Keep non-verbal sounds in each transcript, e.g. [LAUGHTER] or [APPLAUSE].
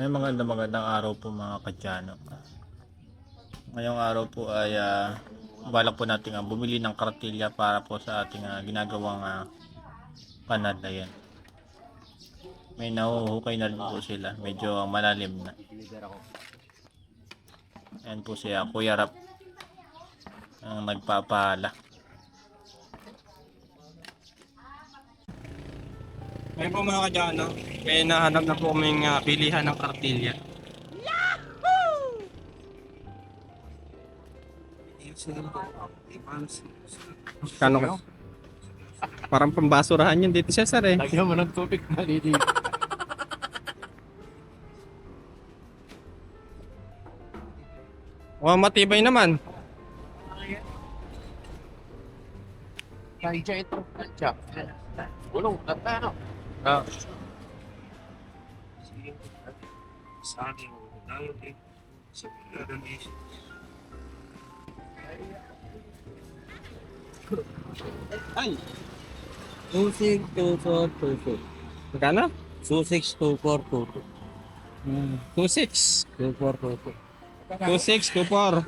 May magandang magandang araw po mga kadyano. Ngayong araw po ay ah, balak po natin ah, bumili ng kartilya para po sa ating ah, ginagawang ah, panad. Ayan. May nahuhukay na rin po sila. Medyo malalim na. Ayan po siya, Kuya Rap. Ang nagpapala. Ngayon po mga kadyano, may nahanap na po kaming uh, pilihan ng kartilya. Kano ka? Parang pambasurahan yun dito Cesar eh. Lagyan mo ng tubig maliliit. Oh, matibay naman. Kaya ito. Kaya. Gulong. Tanda ano? Ah, Sa akin. Nalagay. Sa pinaganis. ay, Susik, tusok, tusok. magkano? Susik, tukor, tutok. 2.6. Tukor, tutok. 2.6, 2.4.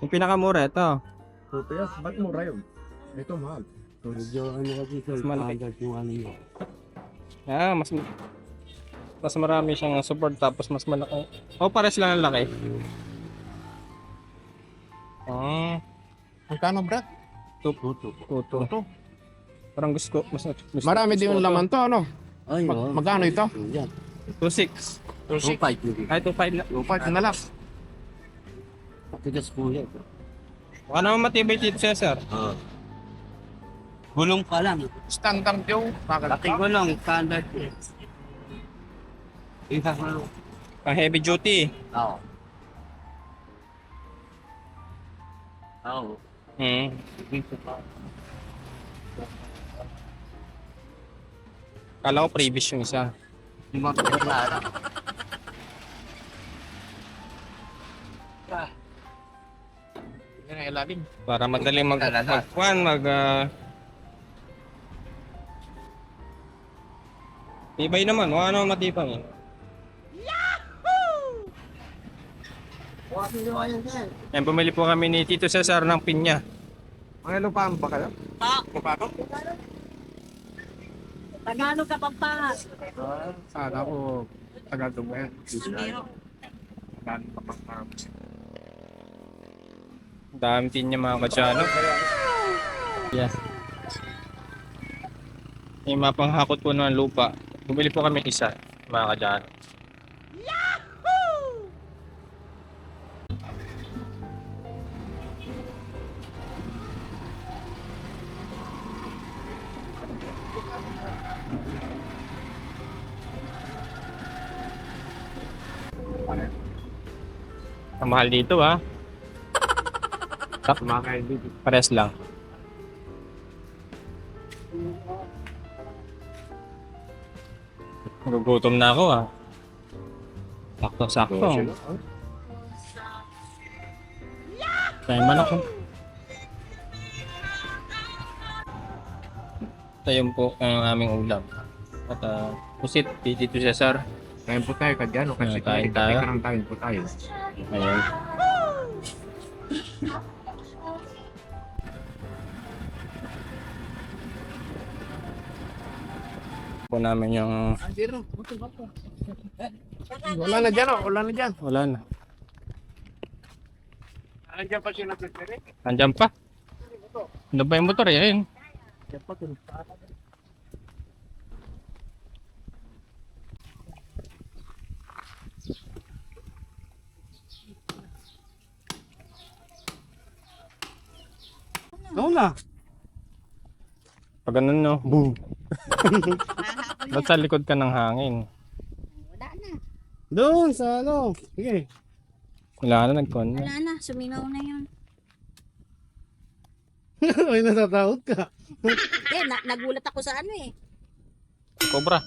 Yung pinakamura ito. Puto yan. Ba't mura yun? Ito mahal. Medyo ano kasi sa Mas malaki. agad yung ano yun. Ah, mas mas marami siyang support tapos mas malaki. Oh, pares lang ang laki. Ah, Magkano brad? Tutok. tuto. Ito. Parang gusto ko mas gusto, Marami din yung laman to ano? Ay, Mag- oh. magkano ito? Yan. 2.6. Two five yun. Ay, 2.5 lang. Lupat na lang. Tigas po yan. Baka naman matibay dito, Cesar. Oo. Gulong pa lang. Standard yung. Laki gulong, standard yun. Isa sa Pang heavy duty. Oo. Oo. Hmm. Dito pa. Kala ko previous yung isa. Yung mga kailangan. Yan ang ilalim. Para madaling mag Talaga. magkuhan, mag ah, Tibay naman, wala naman matibang eh. Yan, bumili po kami ni Tito Cesar ng pinya. Mga lupahan ba kayo? Pa, Lupahan? Tagalog ka pa pa. Sana ko Tagalog ba yan? Biro. Tagalog pa pa. Dami pinya mga kadyano. Yes. Yung mapanghakot po ng lupa. Bumili po kami isa, mga kadyano. Ang mahal dito ah. Kumakain dito. Pares lang. Nagugutom na ako ah. Sakto-sakto. Tayo manok. oh. Ito yun po ang aming ulam. At uh, pusit, dito Cesar. Kain po tayo kadyano kasi Ah, kain tayo. Kain tayo po tayo. Ayan. Po namin yung Wala na dyan oh. Wala na dyan. wala na. Nandiyan pa siya nagpipiri. Andyan pa. Ano ba yung motor yan? Oo na. Pag ganun no, boom. [LAUGHS] Ba't sa likod ka ng hangin? Wala na. Doon sa ano. Sige. Wala na nagkon. Wala na. Sumingaw na yun. [LAUGHS] Ay, natatakot ka. [LAUGHS] Eh, na nagulat ako sa ano eh. Cobra.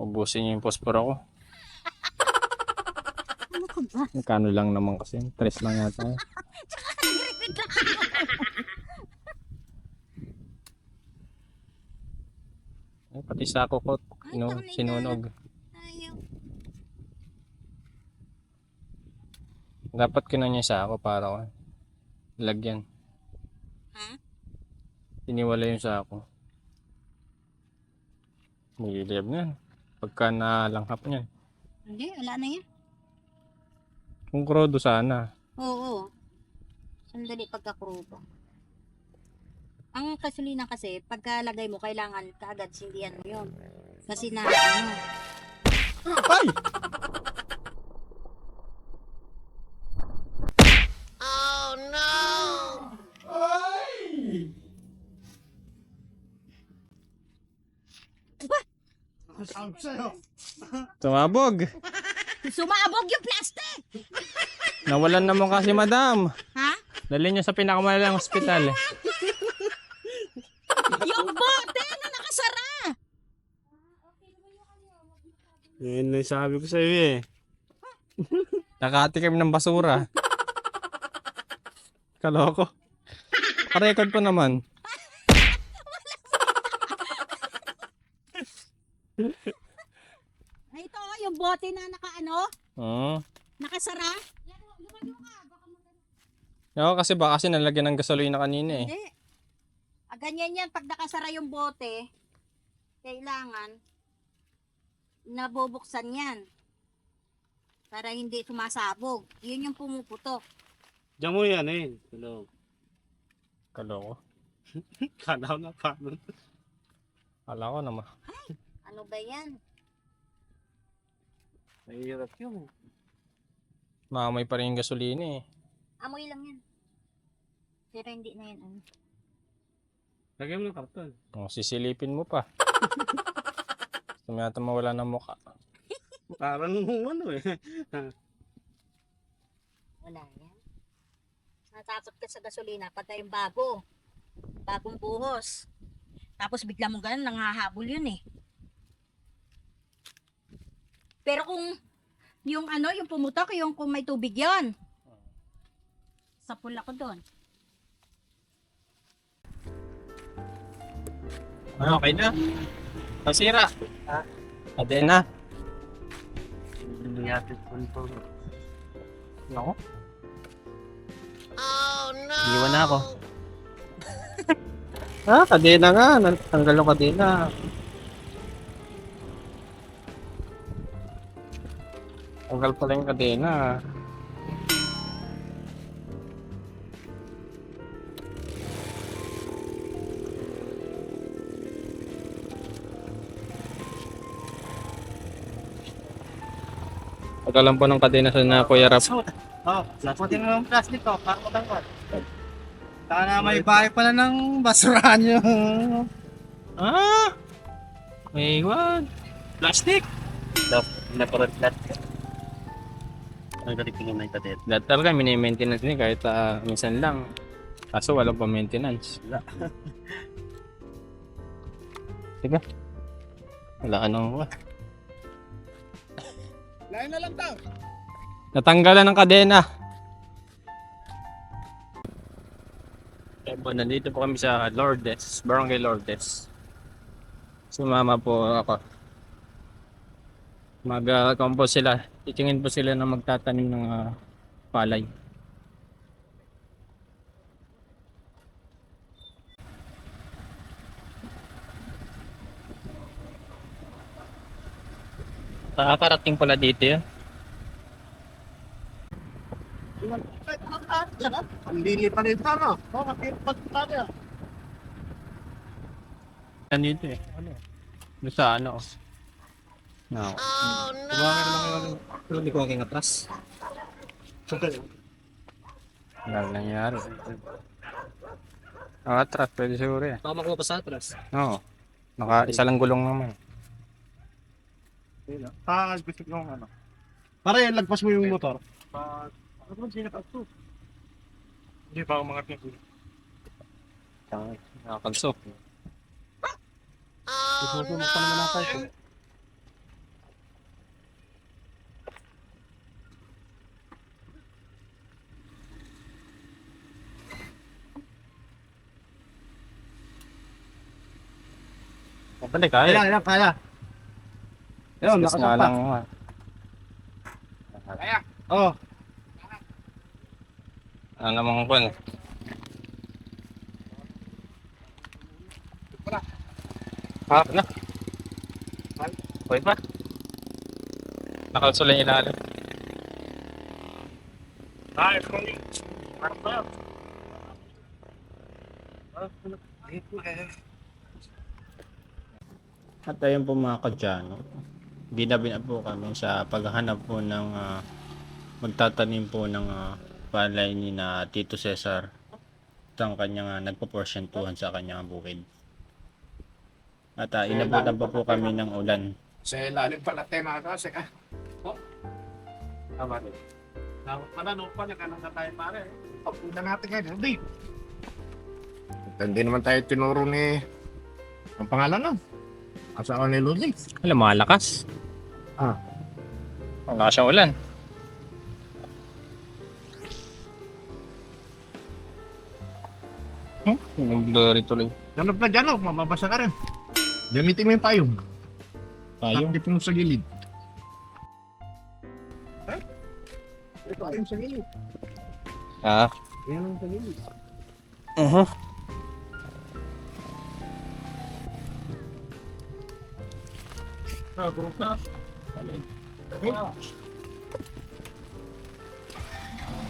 Ubusin niyo yung posporo ko. [LAUGHS] Ano ka ba? Magkano lang naman kasi. Tres lang yata. Eh. Pati sako ko, Ay, no, na. sinunog. Dapat kinuha niya sa ako para ko. Lagyan. Ha? Iniwala yung sako. Magilib na yan. Pagka nalanghap niyan. Hindi, wala na yan. Kung krodo sana. Oo. Sandali pagka-krudo. Ang gasolina kasi, pagkalagay mo, kailangan kaagad sindihan mo yun. Kasi na, ano, Ay! Ang sa'yo. Tumabog! sumabog yung plastic! Nawalan naman kasi madam. Ha? Dali niyo sa pinakamalalang ospital. Yung bote na nakasara! Yun na sabi ko sa iyo eh. Nakatikim ng basura. Kaloko. Karecord pa naman. Ay, ito, yung bote na nakaano, Oo. nakasara. Oo, kasi baka kasi nalagyan ng gasolina kanina eh. Hindi. Ah, ganyan yan, pag nakasara yung bote, kailangan nabubuksan yan. Para hindi sumasabog. Yun yung pumuputok. Diyan mo yan eh. Hello. Kaloko. [LAUGHS] Kala ko na paano. Kala ko naman. Ano ba yan? Mahirap yun. Maamoy pa rin yung gasolina eh. Amoy lang yan. Pero hindi na yan. Ano. Lagyan mo ng karton. O, sisilipin mo pa. [LAUGHS] Gusto mo yata mawala ng mukha. Parang ano eh. Wala yan. Natakot ka sa gasolina pagka yung bago. Bagong buhos. Tapos bigla mo ganun, nanghahabol yun eh. Pero kung yung ano, yung pumutok, yung kung may tubig yon Sa pula ko doon. Ah, okay na. Nasira. Ate na. Lumiyapit po ito. Ako. Iwan na ako. [LAUGHS] Ah, kadena nga. Tanggal yung kadena. Tanggal pala yung kadena. Pagkalam po ng kadena sa na Kuya Rap. Oh, laputin mo ng plastic ko. Para matangkot. Sana may bahay pala ng basurahan nyo. Ah! May iwan. Plastic! Naparad lahat. Ang galing na yung kadet. Lahat talaga mini-maintenance niya kahit ah, minsan lang. Kaso walang pa maintenance. Wala. [LAUGHS] Sige. Wala ka nang Lain na lang daw. Natanggalan ng kadena. Eh po, nandito po kami sa Lourdes, Barangay Lourdes. Sumama po ako. Mag-compose sila. Titingin po sila na magtatanim ng ah, palay. Nakakarating pala dito yan. Ang lili pa rin tara. Oh, makipag tayo. Nandito eh. Ano? Doon sa ano. No. Oh no! Lang yung pero hindi ko aking atras. Wala nangyari. Ang atras, pwede siguro eh. Baka makuha pa sa atras. Oo. Naka isa lang gulong naman. Ah, gusto ko yung ano. Para yan, lagpas mo yung motor. Ano ba sinap to? Hindi pa ako mga. Susunod pa naman natin ito. Dali, Kaya, kaya. kaya, kaya. Ayun, Mas nga nakasampa. lang. ah. Oh, Ano namang kwan. Ah, na. Pwede ba? Nakalsula yung ilalim. ay, kung? At ayun po mga kadyano, ginabi na po kami sa paghahanap po ng ah, magtatanim po ng ah, palay ni na Tito Cesar. Ito ang kanyang uh, nagpo-porsyentuhan sa kanyang bukid. At uh, inabutan pa po kami ng ulan. Sa ilalim pala tema kasi ah. Oh. Tama din. Mananong pa na kanang na tayo pare. Pagpuna natin ngayon, hindi. Hindi naman tayo tinuro ni ang pangalan nun. Asawa ni Luli. Alam, malakas. Ah. Malakas yung ulan. Hmm? Nag-blurry tuloy. Ganap na dyan, oh, mababasa ka rin. Gamitin mo yung payong. Tayo. Takip mo sa gilid. Eh? Ito ayun sa gilid. Ah. Yan ang sa gilid. Uh-huh. Group na.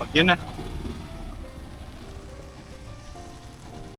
Pag yun na.